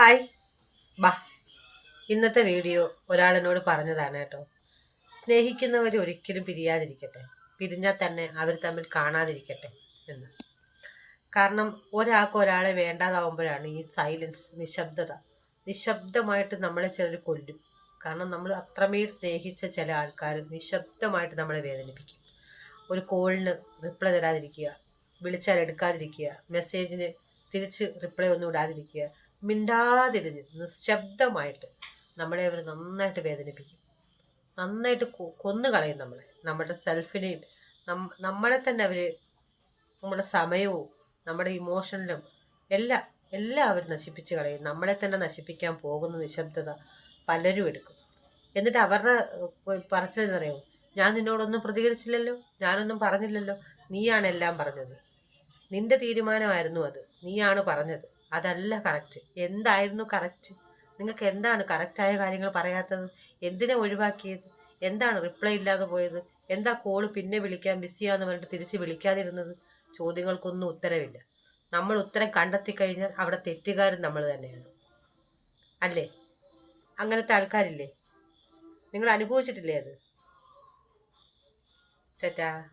Hi. ബാ. ഇന്നത്തെ video ഒരാളെന്നോട് പറഞ്ഞതാണ് കേട്ടോ. സ്നേഹിക്കുന്നവർ ഒരിക്കലും പിരിയാതിരിക്കട്ടെ. പിരിഞ്ഞാൽ തന്നെ അവർ തമ്മിൽ കാണാതിരിക്കട്ടെ എന്ന്. കാരണം ഒരാൾക്ക് ഒരാളെ വേണ്ടാതാവുമ്പോഴാണ് ഈ സൈലൻസ് നിശബ്ദത. നിശബ്ദമായിട്ട് നമ്മളെ ചിലർ കൊല്ലും. കാരണം നമ്മൾ അത്രമേൽ സ്നേഹിച്ച ചില ആൾക്കാർ നിശബ്ദമായിട്ട് നമ്മളെ വേദനിപ്പിക്കും. ഒരു കോളിന് റിപ്ലൈ തരാതിരിക്കുക വിളിച്ചാൽ എടുക്കാതിരിക്കുക മെസ്സേജിന് തിരിച്ച് റിപ്ലൈ ഒന്നും ഇടാതിരിക്കുക മിണ്ടാതിരിഞ്ഞ് നിശബ്ദമായിട്ട് നമ്മളെ അവർ നന്നായിട്ട് വേദനിപ്പിക്കും. നന്നായിട്ട് കൊന്നു കളയും നമ്മളെ. നമ്മുടെ സെൽഫിനെയും നമ്മളെ തന്നെ അവർ നമ്മുടെ സമയവും നമ്മുടെ ഇമോഷനിലും എല്ലാം എല്ലാം അവർ നശിപ്പിച്ച് കളയും. നമ്മളെ തന്നെ നശിപ്പിക്കാൻ പോകുന്ന നിശബ്ദത പലരും എടുക്കും. എന്നിട്ട് അവരുടെ പറച്ചതെന്നറിയോ ഞാൻ നിന്നോടൊന്നും പ്രതികരിച്ചില്ലല്ലോ. ഞാനൊന്നും പറഞ്ഞില്ലല്ലോ. നീയാണ് എല്ലാം പറഞ്ഞത്. നിന്റെ തീരുമാനമായിരുന്നു അത്. നീയാണ് പറഞ്ഞത്. അതല്ല കറക്റ്റ് എന്തായിരുന്നു കറക്റ്റ് നിങ്ങൾക്ക് എന്താണ് കറക്റ്റായ കാര്യങ്ങൾ പറയാത്തത്? എന്തിനെ ഒഴിവാക്കിയത്? എന്താണ് റിപ്ലൈ ഇല്ലാതെ പോയത്? എന്താ കോൾ പിന്നെ വിളിക്കാൻ ബിസിയാന്ന് പറഞ്ഞിട്ട് തിരിച്ച് വിളിക്കാതിരുന്നത്? ചോദ്യങ്ങൾക്കൊന്നും ഉത്തരവില്ല. നമ്മൾ ഉത്തരം കണ്ടെത്തി കഴിഞ്ഞാൽ അവിടെ തെറ്റുകാരൻ നമ്മൾ തന്നെയാണ്. അല്ലേ? അങ്ങനത്തെ ആൾക്കാരില്ലേ? നിങ്ങൾ അനുഭവിച്ചിട്ടില്ലേ അത്? ചേട്ടാ.